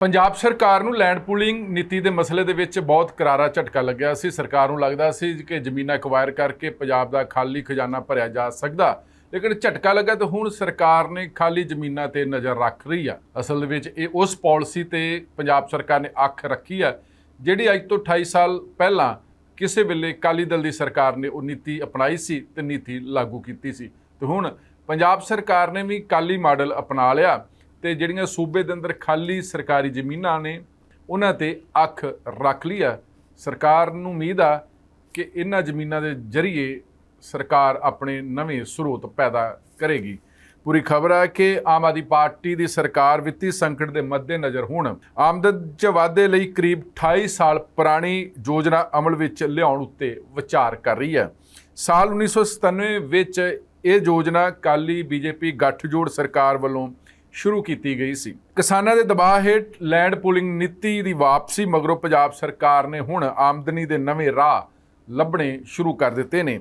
ਪੰਜਾਬ ਸਰਕਾਰ ਨੂੰ land pooling ਨੀਤੀ ਦੇ ਮਸਲੇ ਦੇ ਵਿੱਚ ਬਹੁਤ ਕਰਾਰਾ ਝਟਕਾ ਲੱਗਿਆ ਸੀ। ਸਰਕਾਰ ਨੂੰ ਲੱਗਦਾ ਸੀ ਕਿ ਜ਼ਮੀਨਾਂ ਐਕਵਾਇਰ ਕਰਕੇ ਪੰਜਾਬ ਦਾ ਖਾਲੀ ਖਜ਼ਾਨਾ ਭਰਿਆ ਜਾ ਸਕਦਾ, ਲੇਕਿਨ ਝਟਕਾ ਲੱਗਾ ਤਾਂ ਹੁਣ ਸਰਕਾਰ ਨੇ ਖਾਲੀ ਜ਼ਮੀਨਾਂ ਤੇ ਨਜ਼ਰ ਰੱਖ ਰਹੀ ਆ। ਅਸਲ ਦੇ ਵਿੱਚ ਇਹ ਉਸ ਪਾਲਿਸੀ ਤੇ ਪੰਜਾਬ ਸਰਕਾਰ ਨੇ ਅੱਖ ਰੱਖੀ ਆ, ਜਿਹੜੀ ਅੱਜ ਤੋਂ 28 ਸਾਲ ਪਹਿਲਾਂ ਕਿਸੇ ਵੇਲੇ ਕਾਲੀ ਦਲ ਦੀ ਸਰਕਾਰ ਨੇ ਉਹ ਨੀਤੀ ਅਪਣਾਈ ਸੀ ਤੇ ਨੀਤੀ ਲਾਗੂ ਕੀਤੀ ਸੀ। ਤੇ ਹੁਣ ਪੰਜਾਬ ਸਰਕਾਰ ਨੇ ਵੀ ਕਾਲੀ ਮਾਡਲ ਅਪਣਾ ਲਿਆ। ਤੇ ਜਿਹੜੀਆਂ ਸੂਬੇ ਦੇ ਅੰਦਰ ਖਾਲੀ ਸਰਕਾਰੀ ਜ਼ਮੀਨਾਂ ਨੇ, ਉਹਨਾਂ ਤੇ ਅੱਖ ਰੱਖ ਲਈ ਆ। ਸਰਕਾਰ ਨੂੰ ਉਮੀਦ ਆ ਕਿ ਇਹਨਾਂ ਜ਼ਮੀਨਾਂ ਦੇ ਜ਼ਰੀਏ ਸਰਕਾਰ ਆਪਣੇ ਨਵੇਂ ਸਰੋਤ ਪੈਦਾ ਕਰੇਗੀ। ਪੂਰੀ ਖਬਰ ਹੈ ਕਿ ਆਮ ਆਦਮੀ ਪਾਰਟੀ ਦੀ ਸਰਕਾਰ ਵਿੱਤੀ ਸੰਕਟ ਦੇ ਮੱਦੇਨਜ਼ਰ ਹੁਣ। ਆਮਦਨ 'ਚ ਵਾਧੇ ਲਈ ਕਰੀਬ 28 ਸਾਲ ਪੁਰਾਣੀ ਯੋਜਨਾ ਅਮਲ ਵਿੱਚ ਲਿਆਉਣ ਉੱਤੇ ਵਿਚਾਰ ਕਰ ਰਹੀ ਹੈ। ਸਾਲ 1997 ਵਿੱਚ ਇਹ ਯੋਜਨਾ ਕਾਲੀ ਬੀਜੇਪੀ ਗੱਠਜੋੜ ਸਰਕਾਰ ਵੱਲੋਂ ਸ਼ੁਰੂ ਕੀਤੀ ਗਈ ਸੀ। ਕਿਸਾਨਾਂ ਦੇ ਦਬਾਅ ਹੇਠ ਲੈਂਡ ਪੂਲਿੰਗ ਨੀਤੀ ਦੀ ਵਾਪਸੀ ਮਗਰੋਂ ਪੰਜਾਬ ਸਰਕਾਰ ਨੇ ਹੁਣ ਆਮਦਨੀ ਦੇ ਨਵੇਂ ਰਾਹ ਲੱਭਣੇ ਸ਼ੁਰੂ ਕਰ ਦਿੱਤੇ ਨੇ।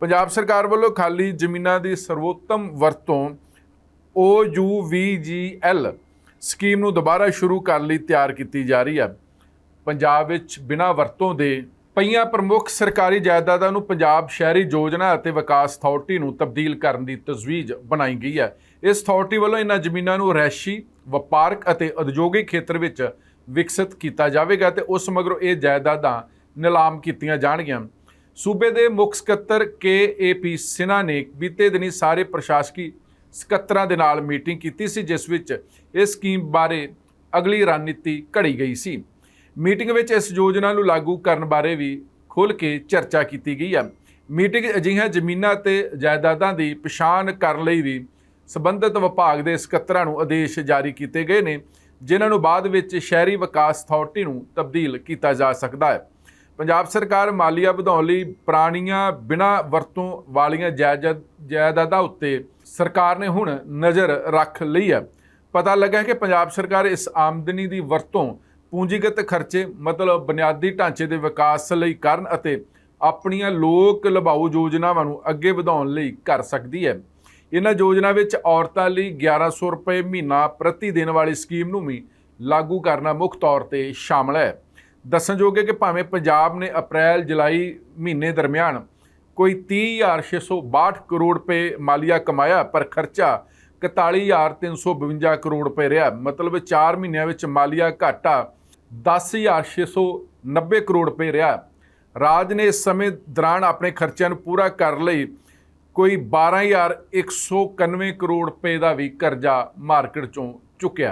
ਪੰਜਾਬ ਸਰਕਾਰ ਵੱਲੋਂ ਖਾਲੀ ਜ਼ਮੀਨਾਂ ਦੀ ਸਰਵੋਤਮ ਵਰਤੋਂ OUVGL ਸਕੀਮ ਨੂੰ ਦੁਬਾਰਾ ਸ਼ੁਰੂ ਕਰਨ ਲਈ ਤਿਆਰ ਕੀਤੀ ਜਾ ਰਹੀ ਹੈ। ਪੰਜਾਬ ਵਿੱਚ ਬਿਨਾਂ ਵਰਤੋਂ ਦੇ ਪਈਆਂ ਪ੍ਰਮੁੱਖ ਸਰਕਾਰੀ ਜਾਇਦਾਦਾਂ ਨੂੰ ਪੰਜਾਬ ਸ਼ਹਿਰੀ ਯੋਜਨਾ ਅਤੇ ਵਿਕਾਸ ਅਥਾਰਟੀ ਨੂੰ ਤਬਦੀਲ ਕਰਨ ਦੀ ਤਜਵੀਜ਼ ਬਣਾਈ ਗਈ ਹੈ। ਇਸ ਅਥਾਰਟੀ ਵੱਲੋਂ ਇਹਨਾਂ ਜ਼ਮੀਨਾਂ ਨੂੰ ਰੈਸ਼ੀ, ਵਪਾਰਕ ਅਤੇ ਉਦਯੋਗਿਕ ਖੇਤਰ ਵਿੱਚ ਵਿਕਸਿਤ ਕੀਤਾ ਜਾਵੇਗਾ ਤੇ ਉਸ ਮਗਰੋਂ ਇਹ ਜਾਇਦਾਦਾਂ ਨਿਲਾਮ ਕੀਤੀਆਂ ਜਾਣਗੀਆਂ। ਸੂਬੇ ਦੇ ਮੁੱਖ ਸਕੱਤਰ ਕੇ ਏ ਪੀ ਸਿਨਾ ਨੇ ਬੀਤੇ ਦਿਨੀ ਸਾਰੇ ਪ੍ਰਸ਼ਾਸਕੀ ਸਕੱਤਰਾਂ ਦੇ ਨਾਲ ਮੀਟਿੰਗ ਕੀਤੀ ਸੀ, ਜਿਸ ਵਿੱਚ ਇਸ ਸਕੀਮ ਬਾਰੇ ਅਗਲੀ ਰਣਨੀਤੀ ਘੜੀ ਗਈ ਸੀ। ਮੀਟਿੰਗ ਵਿੱਚ ਇਸ ਯੋਜਨਾ ਨੂੰ ਲਾਗੂ ਕਰਨ ਬਾਰੇ ਵੀ ਖੁੱਲ੍ਹ ਕੇ ਚਰਚਾ ਕੀਤੀ ਗਈ ਹੈ। ਮੀਟਿੰਗ ਅਜਿਹੀਆਂ ਜ਼ਮੀਨਾਂ ਤੇ ਜਾਇਦਾਦਾਂ ਦੀ ਪਛਾਣ ਕਰਨ ਲਈ ਵੀ ਸਬੰਧਤ ਵਿਭਾਗ ਦੇ ਸਕੱਤਰਾਂ ਨੂੰ ਆਦੇਸ਼ ਜਾਰੀ ਕੀਤੇ ਗਏ ਨੇ, ਜਿਨ੍ਹਾਂ ਨੂੰ ਬਾਅਦ ਵਿੱਚ ਸ਼ਹਿਰੀ ਵਿਕਾਸ ਅਥਾਰਟੀ ਨੂੰ ਤਬਦੀਲ ਕੀਤਾ ਜਾ ਸਕਦਾ ਹੈ। ਪੰਜਾਬ ਸਰਕਾਰ ਮਾਲੀਆ ਵਧਾਉਣ ਲਈ ਪੁਰਾਣੀਆਂ ਬਿਨਾਂ ਵਰਤੋਂ ਵਾਲੀਆਂ ਜਾਇਦਾਦ, ਜਾਇਦਾਦਾਂ ਉੱਤੇ ਸਰਕਾਰ ਨੇ ਹੁਣ ਨਜ਼ਰ ਰੱਖ ਲਈ ਹੈ। ਪਤਾ ਲੱਗਾ ਕਿ ਪੰਜਾਬ ਸਰਕਾਰ ਇਸ ਆਮਦਨੀ ਦੀ ਵਰਤੋਂ ਪੂੰਜੀਗਤ ਖਰਚੇ, ਮਤਲਬ ਬੁਨਿਆਦੀ ਢਾਂਚੇ ਦੇ ਵਿਕਾਸ ਲਈ ਕਰਨ ਅਤੇ ਆਪਣੀਆਂ ਲੋਕ ਲਭਾਊ ਯੋਜਨਾਵਾਂ ਨੂੰ ਅੱਗੇ ਵਧਾਉਣ ਲਈ ਕਰ ਸਕਦੀ ਹੈ। ਇਹਨਾਂ ਯੋਜਨਾ ਵਿੱਚ ਔਰਤਾਂ ਲਈ 1100 ਰੁਪਏ ਮਹੀਨਾ ਪ੍ਰਤੀ ਦਿਨ ਵਾਲੀ ਸਕੀਮ ਨੂੰ ਵੀ ਲਾਗੂ ਕਰਨਾ ਮੁੱਖ ਤੌਰ ਤੇ ਸ਼ਾਮਲ ਹੈ। ਦੱਸਣਯੋਗ ਹੈ ਕਿ ਭਾਵੇਂ ਪੰਜਾਬ ਨੇ ਅਪ੍ਰੈਲ, ਜੁਲਾਈ ਮਹੀਨੇ ਦਰਮਿਆਨ ਕੋਈ 30662 ਕਰੋੜ ਰੁਪਏ ਮਾਲੀਆ ਕਮਾਇਆ, ਪਰ ਖਰਚਾ 41352 ਕਰੋੜ ਰੁਪਏ ਰਿਹਾ। ਮਤਲਬ 4 ਮਹੀਨਿਆਂ ਵਿੱਚ ਮਾਲੀਆ ਘਾਟਾ 10690 ਕਰੋੜ ਰੁਪਏ ਰਿਹਾ। ਰਾਜ ਨੇ ਇਸ ਸਮੇਂ ਦੌਰਾਨ ਆਪਣੇ ਖਰਚਿਆਂ ਨੂੰ ਪੂਰਾ ਕਰਨ ਲਈ ਕੋਈ 12191 ਕਰੋੜ ਰੁਪਏ ਦਾ ਵੀ ਕਰਜ਼ਾ ਮਾਰਕੀਟ ਚੋਂ ਚੁੱਕਿਆ।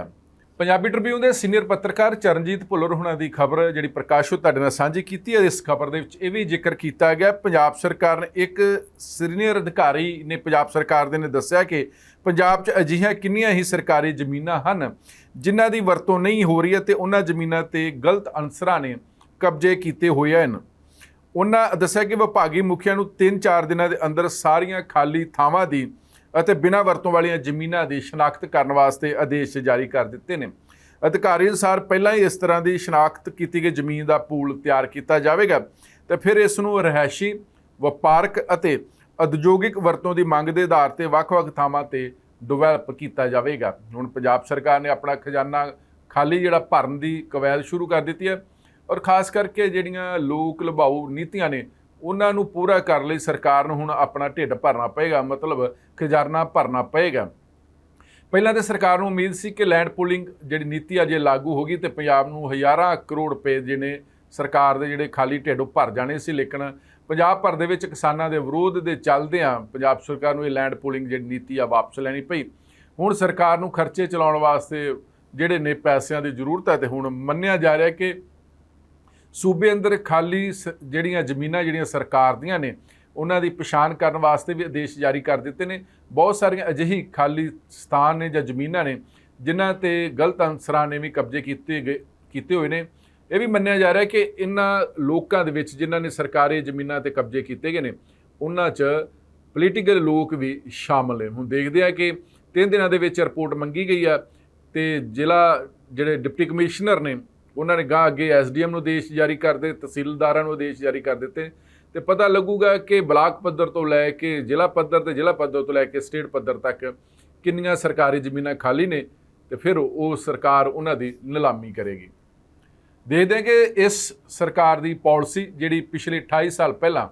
ਪੰਜਾਬੀ ਟ੍ਰਿਬਿਊਨ ਦੇ ਸੀਨੀਅਰ ਪੱਤਰਕਾਰ ਚਰਨਜੀਤ ਭੁੱਲਰ ਹੁਣਾਂ ਦੀ ਖਬਰ ਜਿਹੜੀ ਪ੍ਰਕਾਸ਼ ਪ੍ਰਕਾਸ਼ੋ ਤੁਹਾਡੇ ਨਾਲ ਸਾਂਝੀ ਕੀਤੀ ਹੈ, ਇਸ ਖਬਰ ਦੇ ਵਿੱਚ ਇਹ ਵੀ ਜ਼ਿਕਰ ਕੀਤਾ ਗਿਆ, ਪੰਜਾਬ ਸਰਕਾਰ ਨੇ ਇੱਕ ਸੀਨੀਅਰ ਅਧਿਕਾਰੀ ਨੇ ਪੰਜਾਬ ਸਰਕਾਰ ਦੇ ਨੇ ਦੱਸਿਆ ਕਿ ਪੰਜਾਬ 'ਚ ਅਜਿਹੀਆਂ ਕਿੰਨੀਆਂ ਹੀ ਸਰਕਾਰੀ ਜ਼ਮੀਨਾਂ ਹਨ ਜਿਨ੍ਹਾਂ ਦੀ ਵਰਤੋਂ ਨਹੀਂ ਹੋ ਰਹੀ ਹੈ ਤੇ ਉਹਨਾਂ ਜ਼ਮੀਨਾਂ ਤੇ ਗਲਤ ਅਨਸਰਾਂ ਨੇ ਕਬਜ਼ੇ ਕੀਤੇ ਹੋਏ ਹਨ। ਉਹਨਾਂ ਦੱਸਿਆ ਕਿ ਵਿਭਾਗੀ ਮੁਖੀਆਂ ਨੂੰ 3-4 ਦਿਨਾਂ ਦੇ ਅੰਦਰ ਸਾਰੀਆਂ ਖਾਲੀ ਥਾਵਾਂ ਦੀ ਅਤੇ ਬਿਨਾਂ ਵਰਤੋਂ ਵਾਲੀਆਂ ਜ਼ਮੀਨਾਂ ਦੀ ਸ਼ਨਾਖਤ ਕਰਨ ਵਾਸਤੇ ਆਦੇਸ਼ ਜਾਰੀ ਕਰ ਦਿੱਤੇ ਨੇ। ਅਧਿਕਾਰੀ ਅਨੁਸਾਰ ਪਹਿਲਾਂ ਹੀ ਇਸ ਤਰ੍ਹਾਂ ਦੀ ਸ਼ਨਾਖਤ ਕੀਤੀ ਗਈ, ਜ਼ਮੀਨ ਦਾ ਪੂਲ ਤਿਆਰ ਕੀਤਾ ਜਾਵੇਗਾ ਤੇ ਫਿਰ ਇਸ ਨੂੰ ਰਹਿائشੀ ਵਪਾਰਕ ਅਤੇ ਉਦਯੋਗਿਕ ਵਰਤੋਂ ਦੀ ਮੰਗ ਦੇ ਆਧਾਰ ਤੇ ਵੱਖ-ਵੱਖ ਥਾਵਾਂ ਤੇ ਡਿਵੈਲਪ ਕੀਤਾ ਜਾਵੇਗਾ। ਹੁਣ ਪੰਜਾਬ ਸਰਕਾਰ ਨੇ ਆਪਣਾ ਖਜ਼ਾਨਾ ਖਾਲੀ ਜਿਹੜਾ ਭਰਨ ਦੀ ਕਵਾਇਦ ਸ਼ੁਰੂ ਕਰ ਦਿੱਤੀ ਹੈ। ਔਰ ਖਾਸ ਕਰਕੇ ਜਿਹੜੀਆਂ ਲੋਕ ਲੁਭਾਊ ਨੀਤੀਆਂ ਨੇ, ਉਹਨਾਂ ਨੂੰ ਪੂਰਾ ਕਰਨ ਲਈ ਸਰਕਾਰ ਨੂੰ ਹੁਣ ਆਪਣਾ ਢਿੱਡ ਭਰਨਾ ਪਏਗਾ, ਮਤਲਬ ਖਜ਼ਾਨਾ ਭਰਨਾ ਪਏਗਾ। ਪਹਿਲਾਂ ਤੇ ਸਰਕਾਰ ਨੂੰ ਉਮੀਦ ਸੀ ਕਿ ਲੈਂਡ ਪੂਲਿੰਗ ਜਿਹੜੀ ਨੀਤੀ ਅਜੇ ਲਾਗੂ ਹੋ ਗਈ ਤੇ ਪੰਜਾਬ ਨੂੰ ਹਜ਼ਾਰਾਂ ਕਰੋੜ ਰੁਪਏ ਜਿਹਨੇ ਸਰਕਾਰ ਦੇ ਜਿਹੜੇ ਖਾਲੀ ਢਿੱਡ ਉਹ ਭਰ ਜਾਣੇ ਸੀ, ਲੇਕਿਨ ਪੰਜਾਬ ਭਰ ਦੇ ਵਿੱਚ ਕਿਸਾਨਾਂ ਦੇ ਵਿਰੋਧ ਦੇ ਚੱਲਦਿਆਂ ਪੰਜਾਬ ਸਰਕਾਰ ਨੂੰ ਇਹ ਲੈਂਡ ਪੂਲਿੰਗ ਜਿਹੜੀ ਨੀਤੀ ਆ, ਵਾਪਸ ਲੈਣੀ ਪਈ। ਹੁਣ ਸਰਕਾਰ ਨੂੰ ਖਰਚੇ ਚਲਾਉਣ ਵਾਸਤੇ ਜਿਹੜੇ ਨੇ ਪੈਸਿਆਂ ਦੀ ਜ਼ਰੂਰਤ ਹੈ ਤੇ ਹੁਣ ਮੰਨਿਆ ਜਾ ਰਿਹਾ ਕਿ ਸੂਬੇ ਅੰਦਰ ਖਾਲੀ ਸ- ਜਿਹੜੀਆਂ ਜ਼ਮੀਨਾਂ ਜਿਹੜੀਆਂ ਸਰਕਾਰ ਦੀਆਂ ਨੇ, ਉਹਨਾਂ ਦੀ ਪਛਾਣ ਕਰਨ ਵਾਸਤੇ ਵੀ ਆਦੇਸ਼ ਜਾਰੀ ਕਰ ਦਿੱਤੇ ਨੇ। ਬਹੁਤ ਸਾਰੀਆਂ ਅਜਿਹੀ ਖਾਲੀ ਸਥਾਨ ਨੇ ਜਾਂ ਜ਼ਮੀਨਾਂ ਨੇ, ਜਿਨ੍ਹਾਂ ਤੇ ਗਲਤ ਅਨਸਰਾਂ ਨੇ ਵੀ ਕਬਜ਼ੇ ਕੀਤੇ ਗਏ, ਕੀਤੇ ਹੋਏ ਨੇ। ਇਹ ਵੀ ਮੰਨਿਆ ਜਾ ਰਿਹਾ ਕਿ ਇਹਨਾਂ ਲੋਕਾਂ ਦੇ ਵਿੱਚ ਜਿਨ੍ਹਾਂ ਨੇ ਸਰਕਾਰੀ ਜ਼ਮੀਨਾਂ ਤੇ ਕਬਜ਼ੇ ਕੀਤੇ ਗਏ ਨੇ ਉਹਨਾਂ 'ਚ ਪੋਲੀਟੀਕਲ ਲੋਕ ਵੀ ਸ਼ਾਮਲ ਨੇ। ਹੁਣ ਦੇਖਦੇ ਆ ਕਿ ਤਿੰਨ ਦਿਨਾਂ ਦੇ ਵਿੱਚ ਰਿਪੋਰਟ ਮੰਗੀ ਗਈ ਆ ਤੇ ਜ਼ਿਲ੍ਹਾ ਜਿਹੜੇ ਡਿਪਟੀ ਕਮਿਸ਼ਨਰ ਨੇ ਉਹਨਾਂ ਨੇ ਗਾਂ ਅੱਗੇ ਐਸਡੀਐਮ ਨੂੰ ਆਦੇਸ਼ ਜਾਰੀ ਕਰ ਦਿੱਤੇ, ਤਹਿਸੀਲਦਾਰਾਂ ਨੂੰ ਆਦੇਸ਼ ਜਾਰੀ ਕਰ ਦਿੱਤੇ। ਤੇ ਪਤਾ ਲੱਗੂਗਾ ਕਿ ਬਲਾਕ ਪੱਧਰ ਤੋਂ ਲੈ ਕੇ ਜ਼ਿਲ੍ਹਾ ਪੱਧਰ ਤੇ ਜ਼ਿਲ੍ਹਾ ਪੱਧਰ ਤੋਂ ਲੈ ਕੇ ਸਟੇਟ ਪੱਧਰ ਤੱਕ ਕਿੰਨੀਆਂ ਸਰਕਾਰੀ ਜ਼ਮੀਨਾਂ ਖਾਲੀ ਨੇ ਤੇ ਫਿਰ ਉਹ ਸਰਕਾਰ ਉਹਨਾਂ ਦੀ ਨਿਲਾਮੀ ਕਰੇਗੀ। ਦੇਖਦੇ ਹਾਂ ਕਿ ਇਸ ਸਰਕਾਰ ਦੀ ਪਾਲਿਸੀ ਜਿਹੜੀ ਪਿਛਲੇ 28 ਸਾਲ ਪਹਿਲਾਂ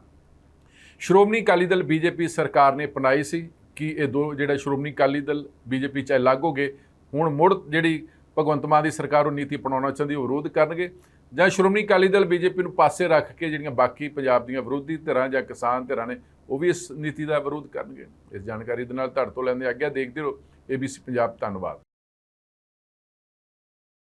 ਸ਼੍ਰੋਮਣੀ ਅਕਾਲੀ ਦਲ ਬੀਜੇਪੀ ਸਰਕਾਰ ਨੇ ਅਪਣਾਈ ਸੀ, ਕਿ ਇਹ ਦੋ ਜਿਹੜਾ ਸ਼੍ਰੋਮਣੀ ਅਕਾਲੀ ਦਲ ਬੀਜੇਪੀ ਚ ਅਲੱਗ ਹੋ ਗਏ, ਹੁਣ ਮੁੜ ਜਿਹੜੀ ਭਗਵੰਤ ਮਾਨ ਦੀ ਸਰਕਾਰ ਉਹ ਨੀਤੀ ਅਪਣਾਉਣਾ ਚਾਹੁੰਦੀ, ਉਹ ਵਿਰੋਧ ਕਰਨਗੇ। ਜਾਂ ਸ਼੍ਰੋਮਣੀ ਅਕਾਲੀ ਦਲ ਬੀਜੇਪੀ ਨੂੰ ਪਾਸੇ ਰੱਖ ਕੇ ਜਿਹੜੀਆਂ ਬਾਕੀ ਪੰਜਾਬ ਦੀਆਂ ਵਿਰੋਧੀ ਧਿਰਾਂ ਜਾਂ ਕਿਸਾਨ ਧਿਰਾਂ ਨੇ, ਉਹ ਵੀ ਇਸ ਨੀਤੀ ਦਾ ਵਿਰੋਧ ਕਰਨਗੇ। ਇਸ ਜਾਣਕਾਰੀ ਦੇ ਨਾਲ ਤੁਹਾਡੇ ਤੋਂ ਲੈਂਦੇ ਆਗਿਆ ਦੇਖਦੇ ਰਹੋ। ABC ਪੰਜਾਬ, ਧੰਨਵਾਦ।